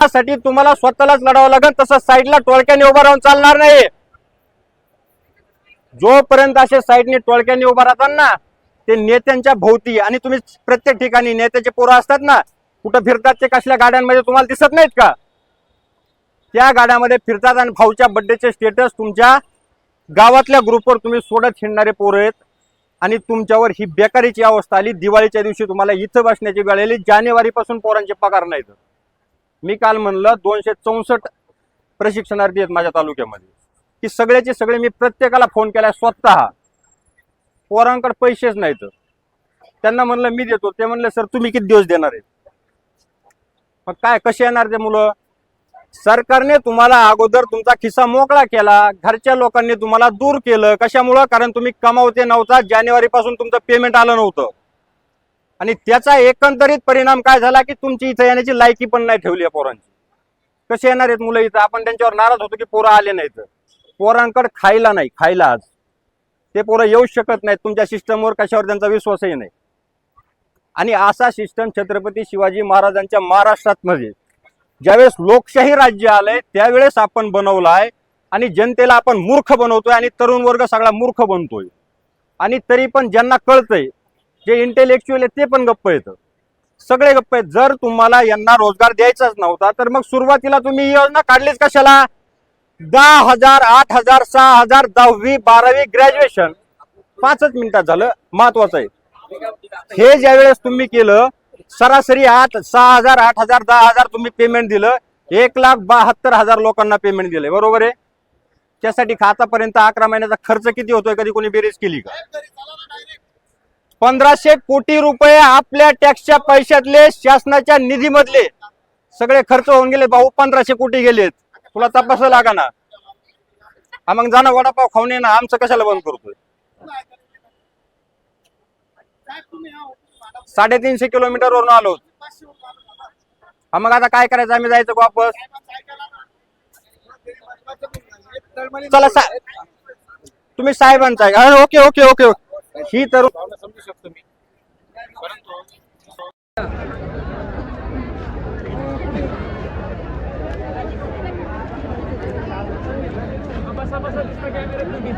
त्यासाठी तुम्हाला स्वतःलाच लढावं लागेल तसं साईडला टोळक्याने उभं राहून चालणार नाही. जोपर्यंत असे साईडने टोळक्याने उभं राहतात ना ते नेत्यांच्या भोवती आणि तुम्ही प्रत्येक ठिकाणी नेत्याचे पोरं असतात ना कुठं फिरतात ते कसल्या गाड्यांमध्ये तुम्हाला दिसत नाहीत का? त्या गाड्यामध्ये फिरतात आणि भाऊच्या बड्डेचे स्टेटस तुमच्या गावातल्या ग्रुपवर तुम्ही सोडत हिंडणारे पोरं आहेत. आणि तुमच्यावर ही बेकारीची अवस्था आली. दिवाळीच्या दिवशी तुम्हाला इथं बसण्याची वेळ आली. जानेवारीपासून पोरांचे पगार नाहीत. मी काल म्हणलं दोनशे चौसष्ट प्रशिक्षणार्थी आहेत माझ्या तालुक्यामध्ये. की सगळ्याचे सगळे मी प्रत्येकाला फोन केलाय स्वतः. पोरांकडे पैसेच नाहीत. त्यांना म्हणलं मी देतो. ते म्हणले सर तुम्ही किती दिवस देणार आहेत? मग काय कसे येणार ते मुलं? सरकारने तुम्हाला अगोदर तुमचा खिस्सा मोकळा केला. घरच्या लोकांनी तुम्हाला दूर केलं. कशामुळं? कारण तुम्ही कमावते नव्हता. जानेवारी पासून तुमचं पेमेंट आलं नव्हतं. आणि त्याचा एकंदरीत परिणाम काय झाला की तुमची इथं येण्याची लायकी पण नाही ठेवली या पोरांची. कसे येणार आहेत मुलं इथं? आपण त्यांच्यावर नाराज होतो की पोरं आले नाहीत. पोरांकडे खायला नाही खायला आज. ते पोरं येऊ शकत नाहीत. तुमच्या सिस्टमवर कशावर त्यांचा विश्वासही नाही. आणि असा सिस्टम छत्रपती शिवाजी महाराजांच्या महाराष्ट्रात मध्ये ज्यावेळेस लोकशाही राज्य आलंय त्यावेळेस आपण बनवलाय आणि जनतेला आपण मूर्ख बनवतोय आणि तरुण वर्ग सगळा मूर्ख बनतोय. आणि तरी पण ज्यांना कळतंय जे इंटेलेक्च्युअल आहेत ते पण गप्प येतं. सगळे गप्प आहेत. जर तुम्हाला यांना रोजगार द्यायचाच नव्हता तर मग सुरुवातीला तुम्ही ही योजना काढलीच कशाला? दहा हजार आठ हजार सहा हजार दहावी बारावी ग्रॅज्युएशन पाचच मिनिटात झालं. महत्वाचं आहे. हे ज्या वेळेस तुम्ही केलं सरासरी आठ सहा हजार आठ हजार दहा हजार तुम्ही पेमेंट दिलं. एक लाख बहात्तर हजार लोकांना पेमेंट दिलंय. बरोबर आहे? त्यासाठी खातापर्यंत अकरा महिन्याचा खर्च किती होतोय? कधी कोणी बेरीज केली का? पंधराशे कोटी रुपये आपल्या टॅक्सच्या पैशातले शासनाच्या निधीमधले सगळे खर्च होऊन गेले. भाऊ पंधराशे कोटी गेलेत. तुला तपास लागा ना? मग जाणं वडापाव खाऊन ये ना आमचं कशाला बंद करतोय? साडेतीनशे किलोमीटर वरून आलो. हा मग आता काय करायचं? आम्ही जायचं वापस? चला सा तुम्ही साहेबांचा आहे. Okay okay okay okay. ही तर समजू शकतो मी. परंतु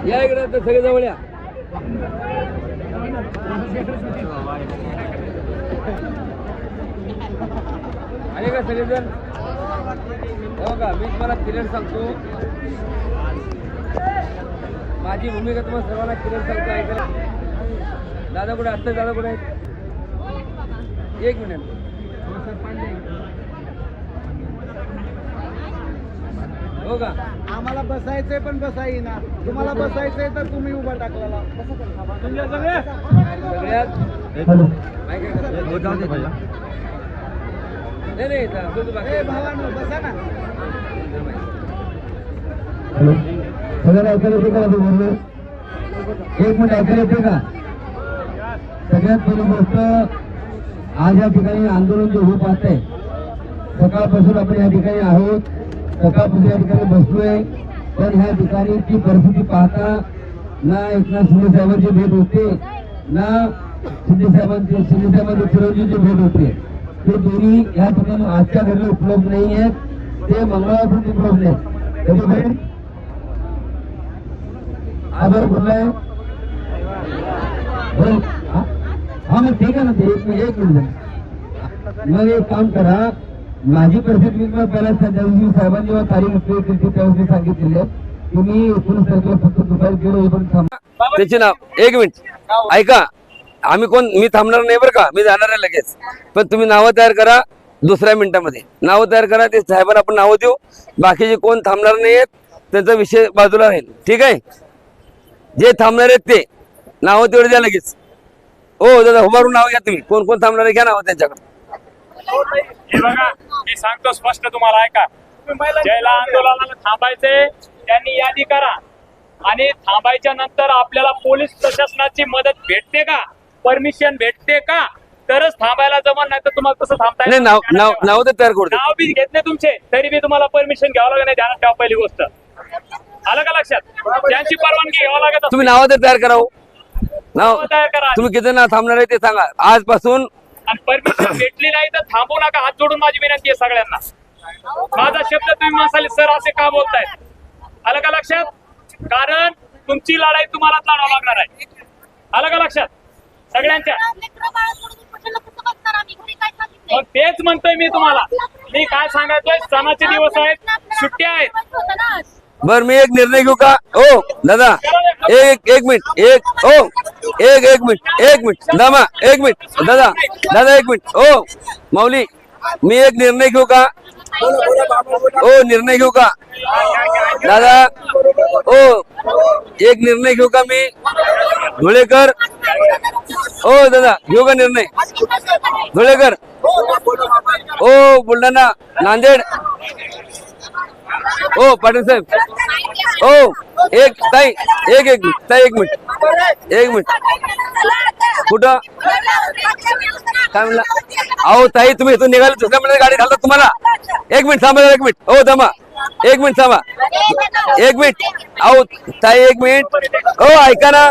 या इकडे तर सगळे जवळ या. आले का सगळेजण? हो का मी तुम्हाला क्लिअर सांगतो. माझी भूमिका तुम्हाला सर्वांना क्लिअर सांगतो ऐकायला. दादा कुठे आत्ता दादा कुठे आहेत? एक मिनिट. हो का? आम्हाला बसायचंय पण बसा येईना. तुम्हाला बसायचंय तर तुम्ही उभा टाकलेला तुमच्या सगळ्यात? नाही नाही भावानो बसा ना. एक मिनिट ऐकायला येते का सगळ्यात पहिली गोष्ट आज या ठिकाणी आंदोलन जे होत आहे सकाळपासून आपण या ठिकाणी आहोत. सकाळपासून या ठिकाणी बसलोय. पण ह्या ठिकाणी ती परिस्थिती पाहता ना एकनाथ शिंदे साहेबांची भेट होते ना शिंदे साहेबांची शिंदे साहेबांची चिरंजीवची भेट होते. ते दोन्ही या ठिकाणी आजच्या घरी उपलब्ध नाही आहेत. ते मंगळवारपासून उपलब्ध आहेत. त्याची भेट हा? मग ठीक आहे ना ते. एक मिनिट एक मिनिट मग एक काम करा. माझी परिस्थिती मी पहिला त्या दिवशी साहेबांनी जेव्हा तारीख निश्चित केली होती, त्या सांगितलेली आहे तुम्ही मी एकोणीस तारखेला फक्त दुपारी गेलो वाजेपर्यंत थांबा त्याचे नाव एक मिनिट. ऐका आम्ही कोण मी थांबणार नाही बरं का? मी जाणार आहे लगेच. पण तुम्ही नावं तयार करा दुसऱ्या मिनिटामध्ये. नावं तयार करा ते साहेबांना आपण नावं देऊ. बाकीचे कोण थांबणार नाही आहेत त्यांचा विषय बाजूला राहील. ठीक आहे? जे थांबणार आहेत ते. नावं तेवढे द्या लगेच. हो दादा उभारून नाव घ्या तुम्ही. कोण कोण थांबणार घ्या नावं त्यांच्याकडे. हे बघा मी सांगतो स्पष्ट तुम्हाला ऐका. ज्याला आंदोलनाला थांबायचे त्यांनी यादी करा. आणि थांबायच्या नंतर आपल्याला पोलीस प्रशासनाची मदत भेटते का? परमिशन भेटते का? तरच थांबायला जमत नाही तर तुम्हाला तसं थांबता नाही येत नाव नाही. नाव तर तयार. नाव बी घेत नाही तुमचे. तरी बी तुम्हाला परमिशन घ्यावं लागेल नाही ध्यानात ठेवा पहिली गोष्ट. आलं का लक्षात? त्यांची परवानगी घ्यावं लागत. तुम्ही नावं तर तयार करा करा तुम्ही किती नाव थांबणार आहे ते सांगा. आजपासून परमिशन भेटली नाही तर थांबू नका. हात जोडून माझी विनंती आहे सगळ्यांना. माझा शब्द तुम्ही मसाले सर असे का बोलतायत? आलं का लक्षात? कारण तुमची लढाई तुम्हालाच लढावं लागणार आहे. आलं का लक्षात? सगळ्यांच्या. मग तेच म्हणतोय मी तुम्हाला. मी काय सांगायचोय सणाचे दिवस आहेत. सुट्ट्या आहेत. बर मी एक निर्णय घेऊ का? हो दादा एक एक मिनिट एक हो एक एक मिनिट एक मिनिट दामा एक मिनिट दादा दादा एक मिनिट हो माऊली मी एक निर्णय घेऊ का? हो निर्णय घेऊ का? दादा हो एक निर्णय घेऊ का मी? धुळेकर हो दादा घेऊ का निर्णय? धुळेकर हो बुलढाणा नांदेड हो पाटील साहेब. हो एक ताई एक एक मिनिट ताई एक मिनिट. एक मिनिट. कुठं? काय म्हणला? अहो ताई तुम्ही इथून निघाले दुसऱ्या मिनिट गाडी घालतात तुम्हाला. एक मिनिट थांबा एक मिनिट. हो थांबा. एक मिनिट थांबा. एक मिनिट. अहो ताई एक मिनिट. हो ऐका ना.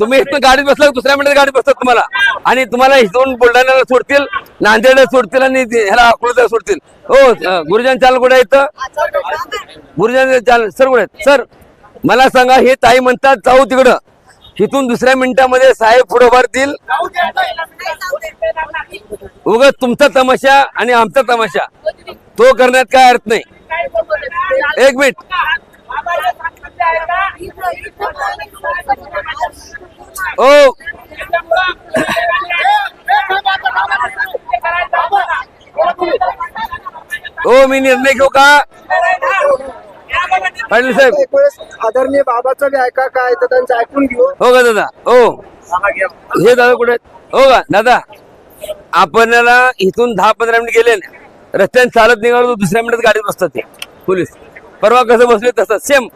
तुम्ही इथून गाडीत बसला दुसऱ्या मिनिटात गाडीत बसतात तुम्हाला. आणि तुम्हाला इथून बुलढाण्याला सोडतील नांदेडला सोडतील आणि ह्याला अकोल्याला सोडतील. हो गुरुजन चाल कुठे आहेत गुरुजन चाल सर कुठे आहेत? सर मला सांगा हे ताई म्हणतात जाऊ तिकडं. इथून दुसऱ्या मिनिटामध्ये साहेब पुढे उभारतील उगत तुमचा तमाशा आणि आमचा तमाशा. तो करण्यात काय अर्थ नाही. एक मिनिट. ओ. ओ मी निर्णय घेऊ का? पाटील साहेब. आदरणीय बाबाचं बी ऐका काय तर त्यांचं ऐकून घेऊ. हो का दादा? हो हे दादा कुठे आहेत? हो का दादा? आपल्याला इथून दहा पंधरा मिनिट गेले ना. रस्त्याने चालत निघालो दुसऱ्या मिनिटात गाडीत बसतात ते. पोलीस. परवा कसं बसले तसं सेम.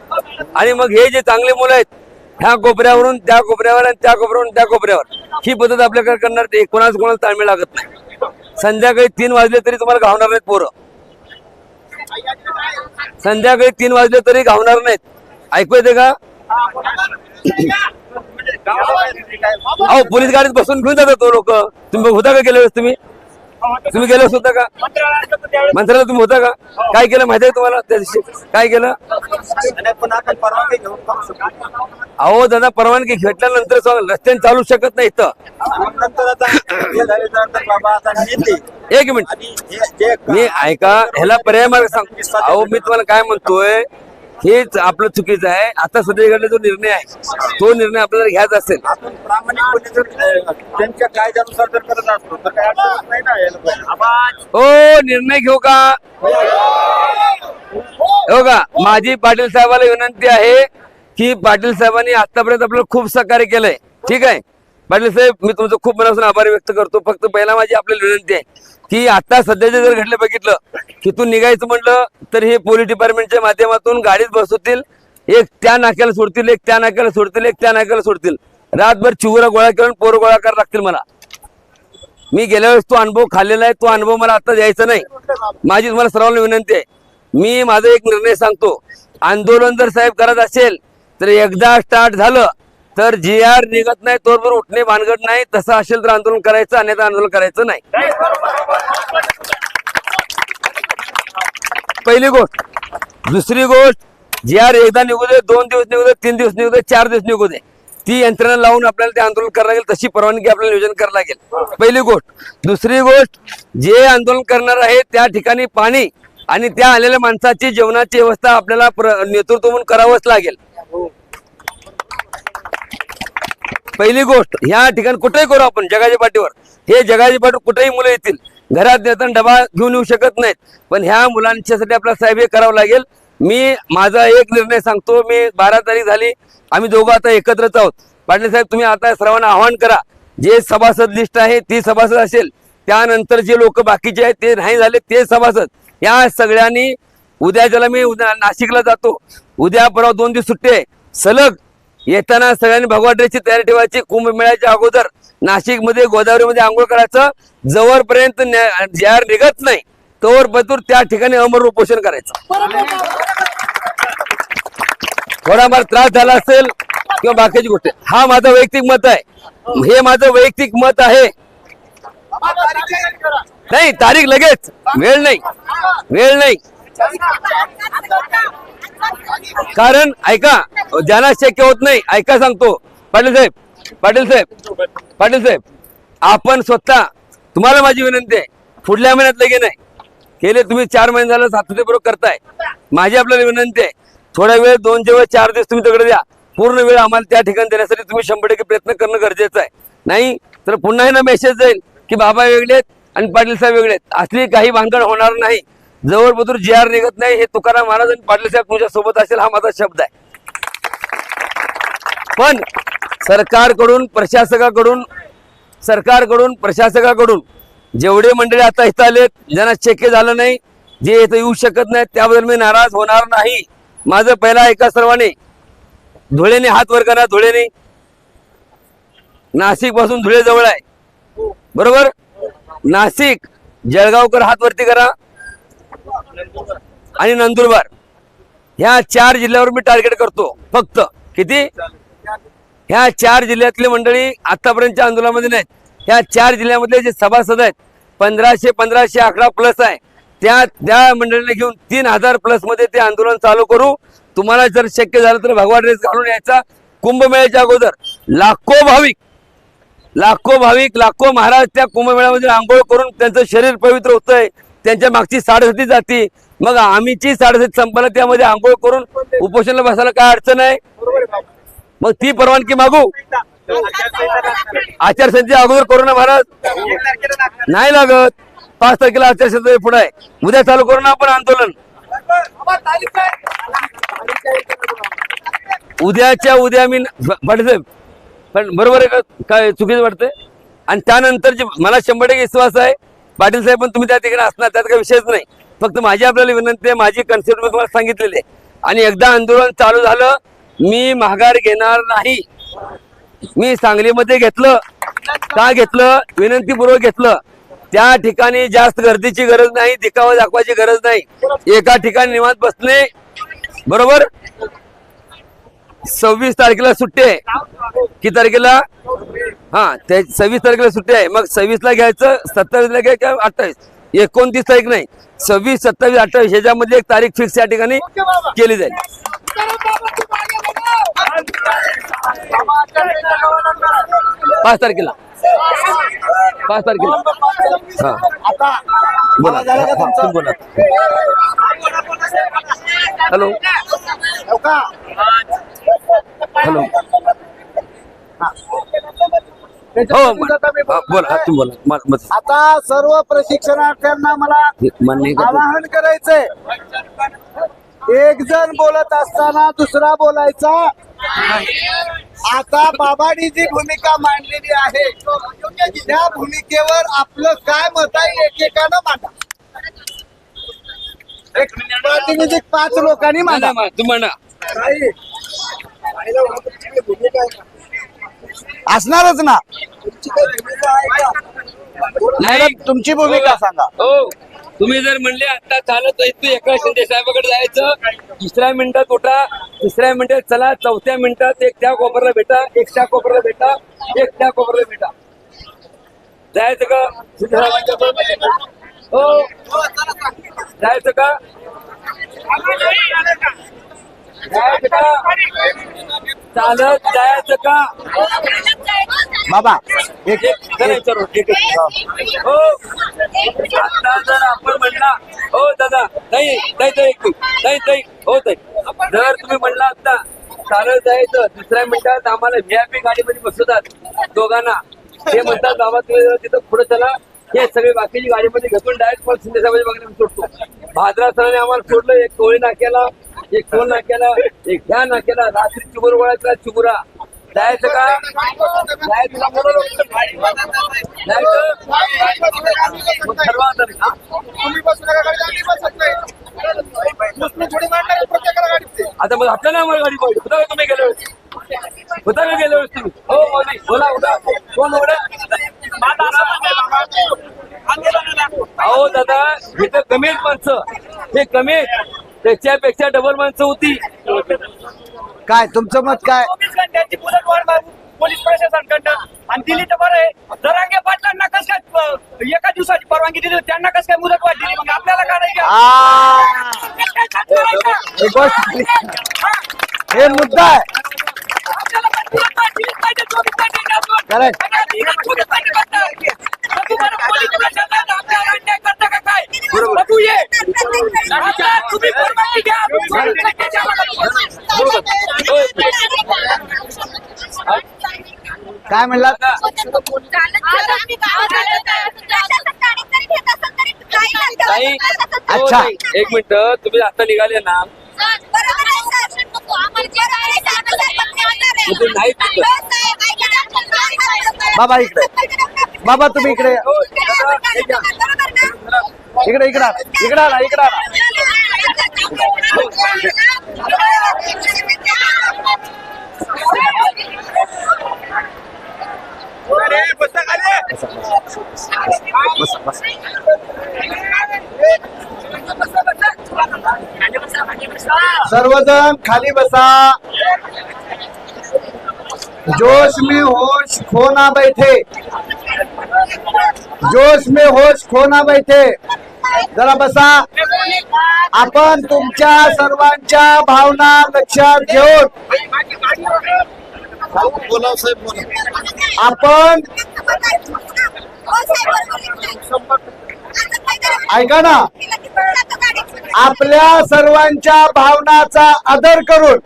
आणि मग हे जे चांगले मुलं आहेत ह्या कोपऱ्यावरून त्या कोपऱ्यावर आणि त्या कोपऱ्यावरून त्या कोपऱ्यावर. ही पद्धत आपल्याकडे करणार ते. कोणाच कोणाला ताळमेळ लागत नाही. संध्याकाळी तीन वाजले तरी तुम्हाला घावणार नाहीत पोरं. संध्याकाळी तीन वाजले तरी घावणार नाहीत. ऐकू येते का? अहो पोलीस गाडीत बसून घेऊन जातात तो लोक. तुम्ही होता का गेल्या वेळेस तुम्ही? तुम्ही गेलो होता का? मंत्र्याला तुम्ही होता का? काय केलं माहिती आहे तुम्हाला? त्या दिवशी काय केलं? अहो दादा परवानगी घेतल्यानंतर रस्त्याने चालू शकत नाही इथं. एक मिनिट. मी ऐका ह्याला पर्याय मार्ग सांग. अहो मी तुम्हाला काय म्हणतोय? हेच आपलं चुकीचं आहे. आता सध्याकडे जो निर्णय आहे तो निर्णय आपल्याला घ्यायचा असेल. प्रामाणिकपणे जर त्यांच्या कायद्यानुसार जर करत असतो तर काय अडचण नाही ना यायला पाहिजे. हो निर्णय घेऊ का? हो का? माझी पाटील साहेबाला विनंती आहे की पाटील साहेबांनी आतापर्यंत आपल्याला खूप सहकार्य केलंय. ठीक आहे? पाटील साहेब मी तुमचं खूप मनापासून आभार व्यक्त करतो. फक्त पहिला माझी आपल्याला विनंती आहे. की आता सध्याचे जर घडलं बघितलं तिथून निघायचं म्हटलं तर हे पोलीस डिपार्टमेंटच्या माध्यमातून गाडीत बसवतील एक त्या नाक्याला सोडतील एक त्या नाक्याला सोडतील एक त्या नाक्याला सोडतील. रातभर चिवरा गोळा करून पोरं गोळा करायला लागतील मला. मी गेल्या वेळेस तो अनुभव खाल्लेला आहे तो अनुभव मला आता द्यायचा नाही. माझी तुम्हाला सर्वांना विनंती आहे. मी माझा एक निर्णय सांगतो. आंदोलन जर साहेब करत असेल तर एकदा स्टार्ट झालं तर जी आर निघत नाही तोवर उठणे भानगड नाही तसं असेल तर आंदोलन करायचं अन्यथा आंदोलन करायचं नाही. पहिली गोष्ट. दुसरी गोष्ट जी आर एकदा निघू दे दोन दिवस निघू दे तीन दिवस निघू दे चार दिवस निघू दे. ती यंत्रणा लावून आपल्याला ते आंदोलन करावं लागेल तशी परवानगी आपल्याला नियोजन करावं लागेल. पहिली गोष्ट. दुसरी गोष्ट जे आंदोलन करणार आहे त्या ठिकाणी पाणी आणि त्या आलेल्या माणसाची जेवणाची व्यवस्था आपल्याला प्र- नेतृत्व म्हणून करावंच लागेल. पहिली गोष्ट ह्या ठिकाणी कुठेही करू आपण जगाच्या पाठीवर. हे जगाच्या पाठीवर कुठेही मुलं येतील. घरात येताना डबा घेऊन येऊ शकत नाहीत. पण ह्या मुलांच्यासाठी आपल्याला साहेब हे करावं लागेल. मी माझा एक निर्णय सांगतो मी बारा तारीख झाली आम्ही दोघं आता एकत्रच आहोत. पाटील साहेब तुम्ही आता सर्वांना आवाहन करा. जे सभासद लिस्ट आहे ती सभासद असेल. त्यानंतर जे लोक बाकीचे आहेत ते नाही झाले ते सभासद. या सगळ्यांनी उद्या ज्याला मी उद्या नाशिकला जातो. उद्या परवा दोन दिवस सुट्टी आहे. सलग येताना सगळ्यांनी भगवा ड्रेसची तयारी ठेवायची. कुंभमेळ्याच्या अगोदर नाशिकमध्ये गोदावरीमध्ये आंघोळ करायचं. जवळपर्यंत जे निघत नाही तोवर बतूर त्या ठिकाणी अमर उपोषण करायचं. थोडाफार त्रास झाला असेल किंवा बाकीची गोष्ट. हा माझं वैयक्तिक मत आहे. हे माझं वैयक्तिक मत आहे. नाही तारीख लगेच. वेळ नाही. वेळ नाही. कारण ऐका ज्यांना शक्य होत नाही ऐका सांगतो. पाटील साहेब पाटील साहेब पाटील साहेब आपण स्वतः तुम्हाला माझी विनंती आहे पुढल्या महिन्यात लगे नाही. गेले तुम्ही चार महिने झालं सातत्य बरोबर करताय. माझी आपल्याला विनंती आहे थोडा वेळ दोन जेव्हा चार दिवस तुम्ही तिकडे द्या पूर्ण वेळ आम्हाला त्या ठिकाणी देण्यासाठी तुम्ही शंभर टक्के प्रयत्न करणं गरजेचं आहे. नाही तर पुन्हा ना मेसेज जाईल की बाबा वेगळे आहेत आणि पाटील साहेब वेगळे आहेत. असली काही भानगड होणार नाही. जवळ बदूर जे आर निघत नाही हे तुकाराम महाराज आणि पाटील साहेब तुमच्यासोबत असेल हा माझा शब्द आहे. पण सरकारकडून प्रशासकाकडून सरकारकडून प्रशासकाकडून जेवढे मंडळी आता इथं आलेत ज्यांना शक्य झालं नाही जे इथं येऊ शकत नाहीत त्याबद्दल मी नाराज होणार नाही. माझं पहिला एका सर्वांनी धुळेने हात वर करा धुळेने. नाशिकपासून धुळे जवळ आहे. बरोबर? नाशिक जळगावकर हात वरती करा. आणि नंदुरबार. ह्या चार जिल्ह्यावर मी टार्गेट करतो फक्त. किती? ह्या चार जिल्ह्यातली मंडळी आतापर्यंतच्या आंदोलनामध्ये नाहीत. ह्या चार जिल्ह्यामधले जे सभासद आहेत पंधराशे पंधराशे आकडा प्लस आहे. त्या त्या मंडळीला घेऊन तीन हजार प्लसमध्ये ते आंदोलन चालू करू. तुम्हाला जर शक्य झालं तर भगवा ड्रेस घालून यायचा. कुंभमेळ्याच्या अगोदर लाखो भाविक लाखो भाविक लाखो महाराज त्या कुंभमेळ्यामध्ये आंघोळ करून त्यांचं शरीर पवित्र होतंय. त्यांच्या मागची साडेसाती जाती. मग आम्हीची साडेसाती संपलं त्यामध्ये आंघोळ करून उपोषणाला बसायला काय अडचण आहे? मग ती परवानगी मागू? आचारसंहिते अगोदर करू ना महाराज नाही लागत. पाच तारखेला आचारसंहिता पुढे आहे. उद्या चालू करू ना आपण आंदोलन. उद्याच्या उद्या मी पाटील पण बरोबर आहे का? काय चुकीचं वाटतंय? आणि त्यानंतर जे मला शंभर टक्के विश्वास आहे पाटील साहेब पण तुम्ही त्या ठिकाणी असणार त्यात काही विषयच नाही. फक्त माझी आपल्याला विनंती आहे माझी कन्सेप्ट मी तुम्हाला सांगितलेली आहे. आणि एकदा आंदोलन चालू झालं मी माघार घेणार नाही. मी सांगलीमध्ये घेतलं का घेतलं? विनंतीपूर्वक घेतलं. त्या ठिकाणी जास्त गर्दीची गरज नाही दिखावा दाखवायची गरज नाही. एका ठिकाणी निवांत बसणे बरोबर? सव्वीस तारखेला सुट्टी आहे. किती तारखेला? हा ते सव्वीस तारखेला सुट्टी आहे. मग सव्वीसला घ्यायचं सत्तावीसला घ्यायचं अठ्ठावीस? एकोणतीस तारीख नाही. सव्वीस सत्तावीस अठ्ठावीस ह्याच्यामध्ये एक तारीख फिक्स या ठिकाणी केली जाईल. पाच तारखेला. पाच तारखेला. हा. आता बोला. हा, बोला. हॅलो. हो? हॅलो. हो. हा, बोला. हा, तुम्ही बोला. म- मत- आता सर्व प्रशिक्षणार्थ्यांना मला मान्य आहे का ते? आवाहन करायचंय. एक जण बोलत असताना दुसरा बोलायचा. आता बाबांनी जी भूमिका मांडलेली आहे त्या भूमिकेवर आपलं काय मत आहे एकेकानं मांडा. एक प्रातिनिधिक पाच लोकांनी मांडा. मांडा, मा- तुम्ही मांडा. असणारच ना. तुमची भूमिका सांगा. हो. तुम्ही जर म्हणले आता चालत तू एका शिंदे साहेबाकडे जायचं. दुसऱ्या मिनिटात उठा तिसऱ्या मिनिटात चला चौथ्या मिनिटात एक त्या कोपरला भेटा एक त्या कोपरला भेटा एक त्या कोपरला भेटा. जायचं का? शिंदे हो. जायचं का? जायचं का? चालत जायचं का? बाबा एक एक. हो. आता जर आपण म्हणला हो दादा नाही ताई ताई एक. ताई ताई हो ताई जर तुम्ही म्हणला आता चालत जायचं दुसऱ्या मिनिटात आम्हाला व्हीआयपी गाडीमध्ये बसवतात दोघांना. ते म्हणतात बाबा तुम्ही जरा तिथं पुढे चला. हे सगळे बाकीची गाडीमध्ये घेऊन डायरेक्ट मला शिंदे साहेबांच्या सोडतो. भाद्रा सरांनी आम्हाला सोडलं एक टोळी नाक्याला एक टोल नाक्याला एक ह्या नाक्याला रात्री चिगुर गोळ्यातला चिगुरा जायचं का? जायचं का? बरोबर जायचं? ठरवा आता आता मग आपल्याला आम्हाला गाडी पाहिजे. होता का तुम्ही गेलो वेळेस? होता का गेलो तुम्ही? हो, हो मौली बोला होता कोण उघडा अहो दादा इथं कमी माणसं. हे कमी त्याच्यापेक्षा डबल माणसं होती. काय तुमचं मत काय? चोवीस घंट्याची मुदत वाढ पोलीस प्रशासनाकडनं. आणि दिली तर बरं आहे. जरांगे पाटलांना कस काय अं, एका दिवसाची परवानगी दिली होती, त्यांना कस काय मुदत वाढ दिली? मग आपल्याला का नाही आ, काय खात करायचं? हे गोष्ट- हे मुद्दा आहे. Correct. काय ताई अच्छा. हो, एक मिनिट तुम्ही आता निघाले ना बाबा इकडे. बाबा तुम्ही इकडे या. इकडे इकडे आला. इकडे आला इकडे आला सर्वजन खाली बसा. जोश में होश खोना बैठे. जोश में होश खोना बैठे. जरा बसा. आपण तुमच्या सर्वांच्या भावना लक्षात घेऊन आपण ऐका ना. आपल्या सर्वांच्या भावनाचा आदर करून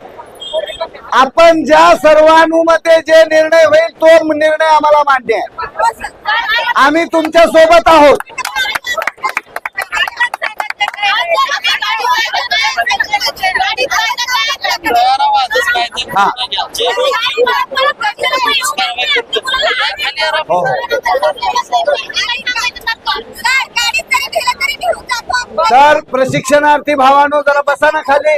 आपण ज्या सर्वानुमते जे निर्णय होईल तो निर्णय आम्हाला मान्य आहे. आम्ही तुमच्यासोबत आहोत. तर प्रशिक्षणार्थी भावानो, जरा बसा ना खाली.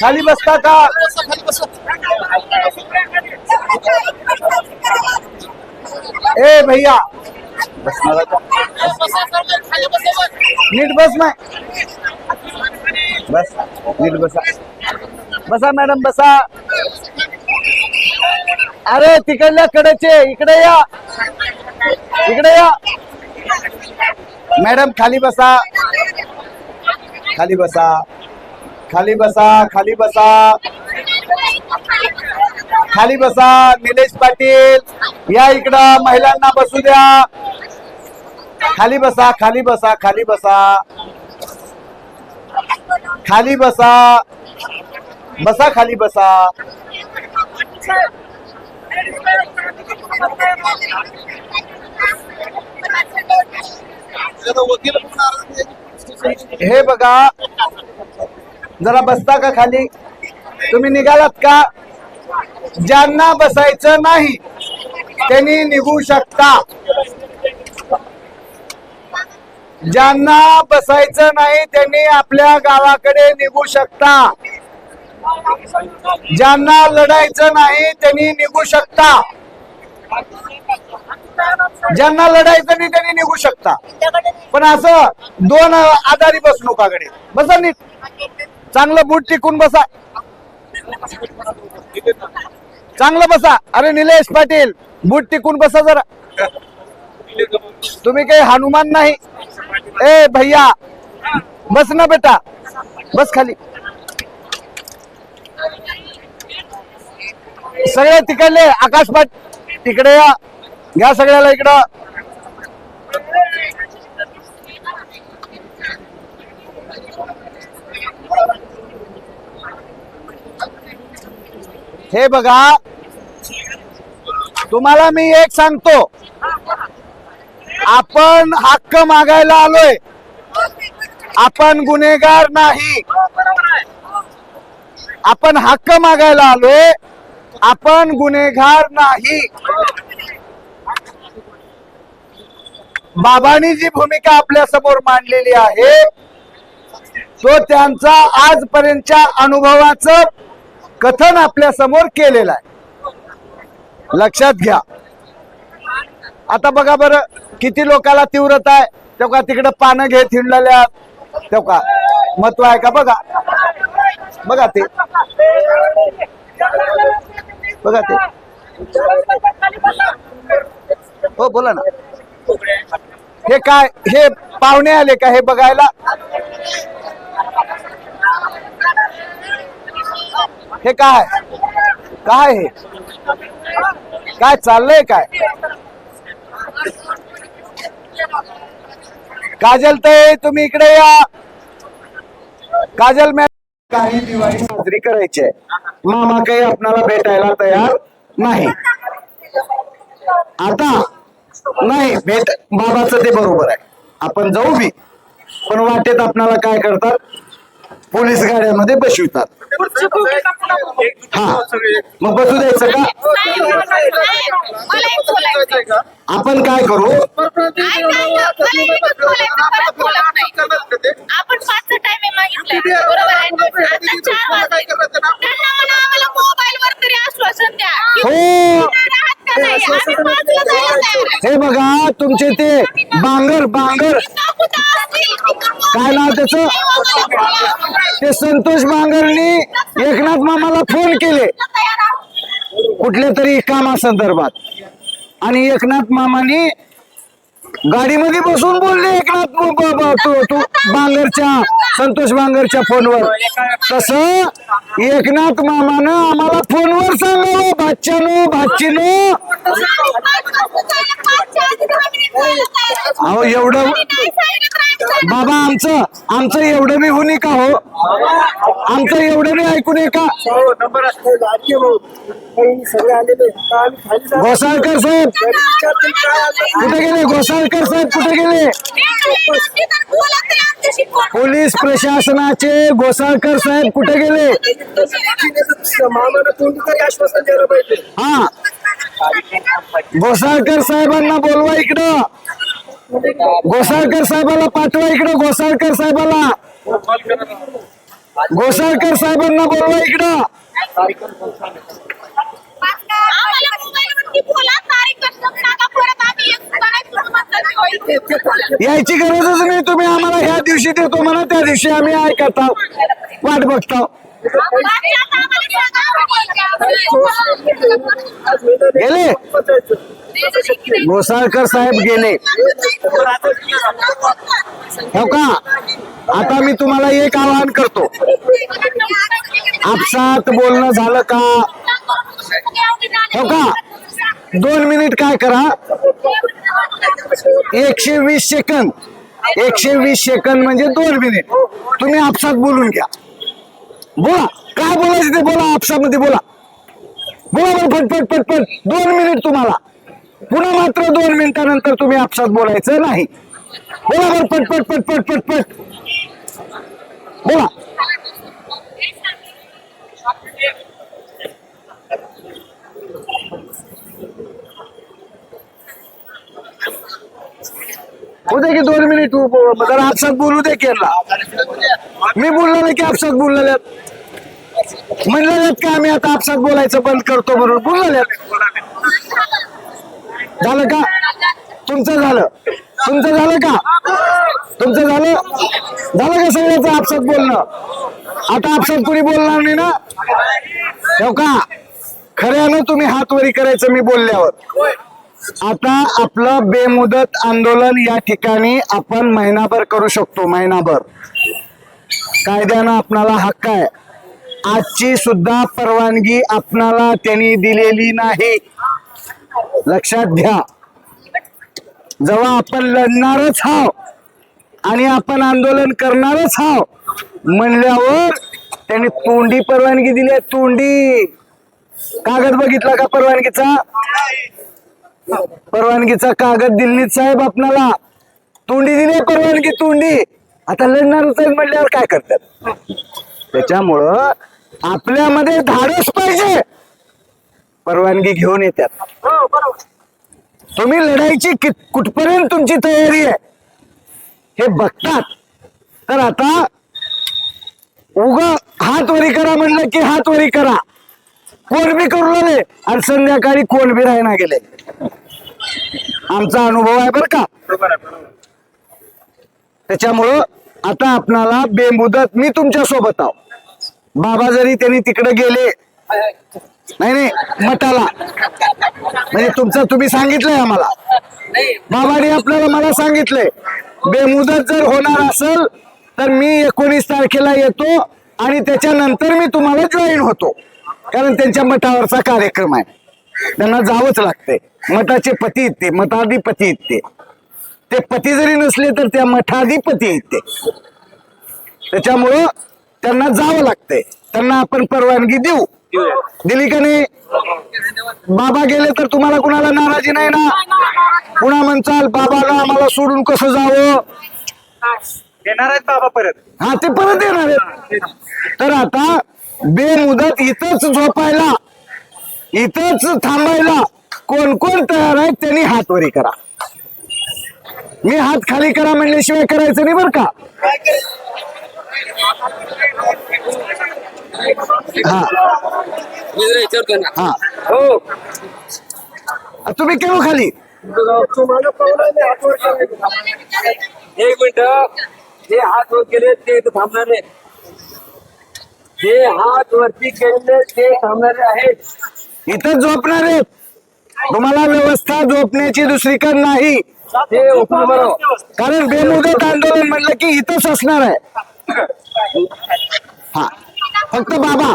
खाली बसता का? ए, भैया. नीट बस ना. बस, नीट बसा. बसा मॅडम बसा. अरे तिकडल्या कडेचे इकडे या. इकडे या. मॅडम खाली बसा. खाली बसा. खाली बसा खाली बसा. खाली बसा निलेश पाटील. या इकडं महिलांना बसू द्या. खाली बसा खाली बसा खाली बसा. खाली बसा. बसा खाली बसा. हे बघा जरा बसता का खाली? तुम्ही निघालात का? ज्यांना बसायचं नाही त्यांनी निघू शकता. ज्यांना बसायचं नाही त्यांनी आपल्या गावाकडे निघू शकता. ज्यांना लढायचं नाही त्यांनी निघू शकता. ज्यांना लढायचं नाही त्यांनी निघू शकता. पण असं दोन आधारी बस नकाकडे बसा नीट. चांगलं बूट टिकून बसा. चांगलं बसा. अरे निलेश पाटील बूट टिकून बसा जरा. तुम्ही काही हनुमान नाही. ए भैया बस ना बेटा. बस खाली. सगळे तिकडले आकाश पाट तिकडे या. घ्या सगळ्याला इकडं. हे बघा. तुम्हाला मी एक सांगतो. आपण हक्क मागायला आलोय. आपण गुन्हेगार नाही. आपण हक्क मागायला आलोय. आपण गुन्हेगार नाही. बाबांनी जी भूमिका आपल्यासमोर मांडलेली आहे तो त्यांचा आजपर्यंतच्या अनुभवाचं कथन आपल्यासमोर केलेलं आहे. लक्षात घ्या. आता बघा बरं किती लोकाला तीव्रता आहे. तेव्हा तिकडे पानं घेत हिंडलेल्या तेव्हा महत्त्व आहे का? बघा. बघा ते. बघा ते. हो बोला ना. हे काय हे पाहुणे आले का हे बघायला? हे काय? काय हे? काय चाललंय काय? काजल ताई तुम्ही इकडे या. काजल मॅ काही दिवाळी साजरी करायची आहे. मामा काही आपणाला भेटायला तयार नाही. आता नाही भेट बाबाचं ते बरोबर आहे. आपण जाऊ बी. पण वाटेत आपणाला काय करतात? पोलीस गाड्यामध्ये बसवितात. हा. मग बसू द्यायचं का? आपण काय करू? आपण पाचचा बरोबर आहे आता चार वाजले त्यांना म्हणा आम्हाला मोबाईल वर तरी आश्वासन द्या की हो. राहत का नाही आम्ही पाचला जायला तयार आहे. हे बघा तुमचे ते बांगर बांगर. काय नाव त्याचं? ते संतोष बांगरनी एकनाथ मामाला फोन केले. कुठल्या तरी कामासंदर्भात. आणि एकनाथ मामानी गाडीमध्ये बसून बोलले एकनाथ ब- ब- ब- तू तू बांगरच्या संतोष बांगरच्या फोनवर. तस एकनाथ मामानं आम्हाला फोनवर सांगावं भाच्यानो भाचीनो आम्ही पाच अहो एवढं बाबा आमचं आमचं एवढं मी होणे का हो? आमचं एवढं मी ऐकू नये का? घोसाळकर साहेब कुठे गेले घोसाळकर साहेब कुठे गेले तिथं बोला साहेब कुठे गेले? पोलीस प्रशासनाचे गोसाळकर साहेब कुठे गेले? हा. गोसाळकर साहेबांना बोलवा इकडं. गोसाळकर साहेबाला पाठवा इकडं गोसाळकर साहेबाला. गोसाळकर साहेबांना बोलवा इकडं. तारीख यायची गरजच नाही. तुम्ही आम्हाला ह्या दिवशी देतो म्हणा त्या दिवशी आम्ही ऐकत आहोत वाट बघतो. गेले? घोसाळकर साहेब गेले. हो का? आता मी तुम्हाला एक आवाहन करतो. आपसात बोलणं झालं का? हो का? दोन मिनिट काय करा. एकशे वीस सेकंद. एकशे वीस सेकंद म्हणजे दोन मिनिट. तुम्ही आपसात बोलून घ्या. बोला. काय बोलायचं ते बोला आपसामध्ये बोला. बोला बरं फटफट फटफट दोन मिनिट तुम्हाला. पुन्हा मात्र दोन मिनिटानंतर तुम्ही आपसात बोलायचं नाही. बोला बरं पटपट पटपट पटपट बोला. होते की दोन मिनिट ब- जरा आपसात बोलू दे केरला. मी बोललो नाही की आपसात बोललेल्यात. म्हणलेल्यात का आम्ही आता आपसात बोलायचं बंद करतो म्हणून बोललेल्यात. झालं का? तुमचं झालं. तुमचं झालं का? तुमचं झालं? झालं का सगळ्याचं आपसात बोलणं? आता आपसात कोणी बोलणार नाही ना? हो का? खऱ्यानं तुम्ही हात वरी करायचं मी बोलल्यावर. आता आपलं बेमुदत आंदोलन या ठिकाणी आपण महिनाभर करू शकतो महिनाभर. कायद्यानं आपणाला हक्क आहे. आजची सुद्धा परवानगी आपणाला त्यांनी दिलेली नाही. लक्षात घ्या. जेव्हा आपण लढणारच हाव आणि आपण आंदोलन करणारच हाव म्हणल्यावर त्यांनी तोंडी परवानगी दिली आहे तोंडी. कागद बघितला का परवानगीचा? परवानगीचा कागद दिल्लीत साहेब आपणाला. तोंडी दिली परवानगी तोंडी. आता लढणारच आहे म्हणल्यावर काय करतात? त्याच्यामुळं आपल्यामध्ये धाडस पाहिजे. परवानगी घेऊन येतात. तुम्ही लढायची कित- कुठपर्यंत तुमची तयारी आहे? हे बघतात. तर आता उग हात वरी करा म्हणलं की हात वरी करा. कोण बी करू लागले आणि संध्याकाळी कोण बी राहणार गेले. आमचा अनुभव आहे बर का? त्याच्यामुळं आता आपणाला बेमुदत मी तुमच्यासोबत आहो. बाबा जरी त्यांनी तिकडे गेले नाही नाही मठाला. म्हणजे तुमचं तुम्ही सांगितलंय आम्हाला. बाबाने आपल्याला मला सांगितलंय बेमुदत जर होणार असेल तर मी एकोणीस तारखेला येतो आणि त्याच्यानंतर मी तुम्हाला जॉईन होतो. कारण त्यांच्या मठावरचा कार्यक्रम आहे. त्यांना जावंच लागतंय. मठाचे पती आहेत ते मठाधिपती आहेत ते. ते पती जरी नसले तर त्या मठाधिपती आहेत ते. त्याच्यामुळं त्यांना जावं लागतंय. त्यांना आपण परवानगी देऊ. दिली का नाही? बाबा गेले तर तुम्हाला कुणाला नाराजी नाही ना? पुन्हा म्हणचाल बाबाला आम्हाला सोडून कसं जावं? येणार आहेत बाबा परत. हा ते परत येणार आहेत. तर आता बेमुदत इथंच झोपायला इथंच थांबायला कोण कोण तयार आहेत त्यांनी हात वरी करा. मी हात खाली करा म्हणल्याशिवाय करायचं नाही बरं का? हा. हा. हो तुम्ही केव्हा खाली. एक मिनिट. जे हात वर केले ते थांबणार नाहीत. जे हात वरती केलेले ते थांबणारे आहेत. इथं झोपणार आहेत. तुम्हाला व्यवस्था झोपण्याची दुसरीकडे नाही. कारण बेमुदत आंदोलन म्हणलं की इथंच असणार आहे. हा. फक्त बाबा.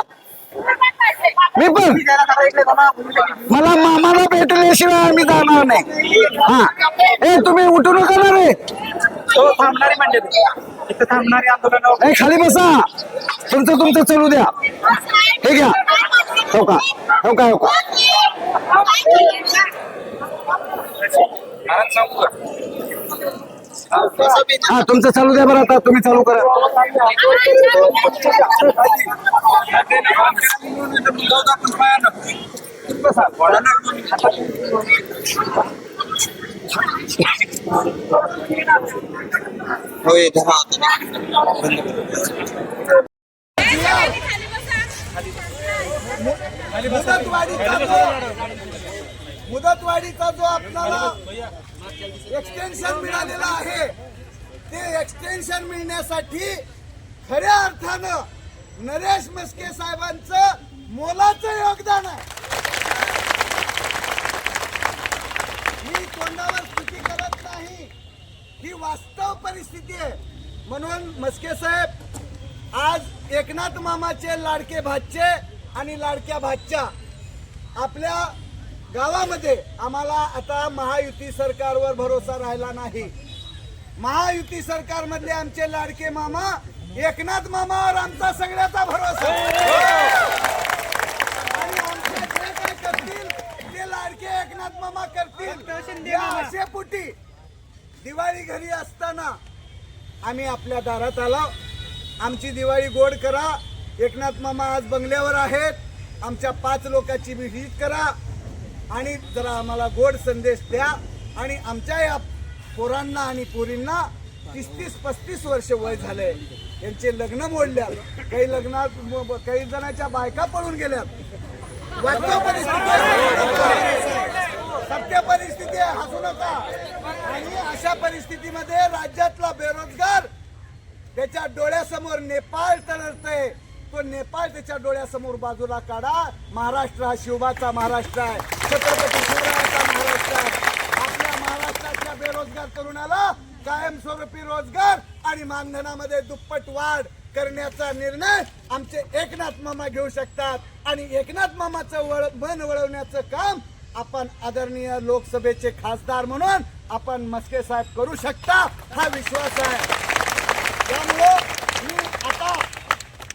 मी पण. मला मामाला भेटल्याशिवाय आम्ही जाणार नाही. हा. ए तुम्ही उठू नका ना रे. म्हणजे. इथं थांबणारे आंदोलन ए खाली बसा. तुमचं तुमचं चलू द्या. हे घ्या. हो का? हो का हो का? हा तुमचं चालू द्या बरं आता. तुम्ही चालू करा. होय दहा मुदतवाढीचा जो आपल्याला एक्सटेन्शन मिळालेला आहे ते एक्सटेन्शन मिळण्यासाठी खऱ्या अर्थानं नरेश मस्के साहेबांचं मोलाचं योगदान आहे. मी तोंडावर स्तुती करत नाही. ही वास्तव परिस्थिती आहे. म्हणून मस्के साहेब आज एकनाथ मामाचे लाडके भाचे आणि लाडक्या भाच्या आपल्या गावामध्ये आम्हाला आता महायुती सरकारवर भरोसा राहिला नाही. महायुती सरकारमधले आमचे लाडके मामा एकनाथ मामावर आमचा सगळ्याचा भरोसा. आणि आमचे जे काय करतील ते लाडके एकनाथ मामा करतील. या आशेपोटी दिवाळी घरी असताना आम्ही आपल्या दारात आलो. आमची दिवाळी गोड करा. एकनाथ मामा आज बंगल्यावर आहेत. आमच्या पाच लोकांची व्हिजिट करा. आणि जरा आम्हाला गोड संदेश द्या. आणि आमच्या या पोरांना आणि पोरींना तीस तीस पस्तीस वर्ष वय झालंय. यांचे लग्न मोडल्यात. काही लग्नात काही जणांच्या बायका पळून गेल्यात. परिस्थिती आहे. सत्य परिस्थिती आहे हसू नका. आणि अशा परिस्थितीमध्ये राज्यातला बेरोजगार त्याच्या डोळ्यासमोर नेपाळ तरळतंय तो नेपाळ त्याच्या डोळ्यासमोर बाजूला काढा. महाराष्ट्र हा शिवबाचा महाराष्ट्र आहे. छत्रपती शिवरायाचा महाराष्ट्र आहे. आपल्या महाराष्ट्रातल्या बेरोजगार तरुणाला कायमस्वरूपी रोजगार आणि मानधनामध्ये दुप्पट वाढ करण्याचा निर्णय आमचे एकनाथ मामा घेऊ शकतात. आणि एकनाथ मामाचं वळ मन वळवण्याचं काम आपण आदरणीय लोकसभेचे खासदार म्हणून आपण मस्के साहेब करू शकता हा विश्वास आहे. त्यामुळं मी आता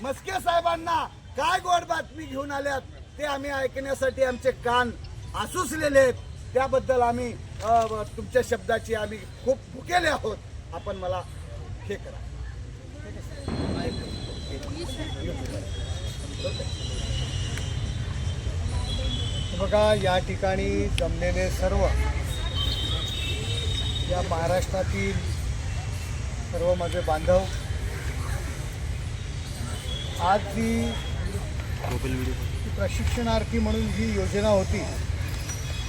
मस्के साहेबांना काय गोड बातमी घेऊन आल्यात ते आम्ही ऐकण्यासाठी आमचे कान आसुसलेले आहेत. त्याबद्दल आम्ही तुमच्या शब्दाची आम्ही खूप भुकेले आहोत. आपण मला हे करा. बघा या ठिकाणी जमलेले सर्व या महाराष्ट्रातील सर्व माझे बांधव. आज जी प्रशिक्षणार्थी म्हणून जी योजना होती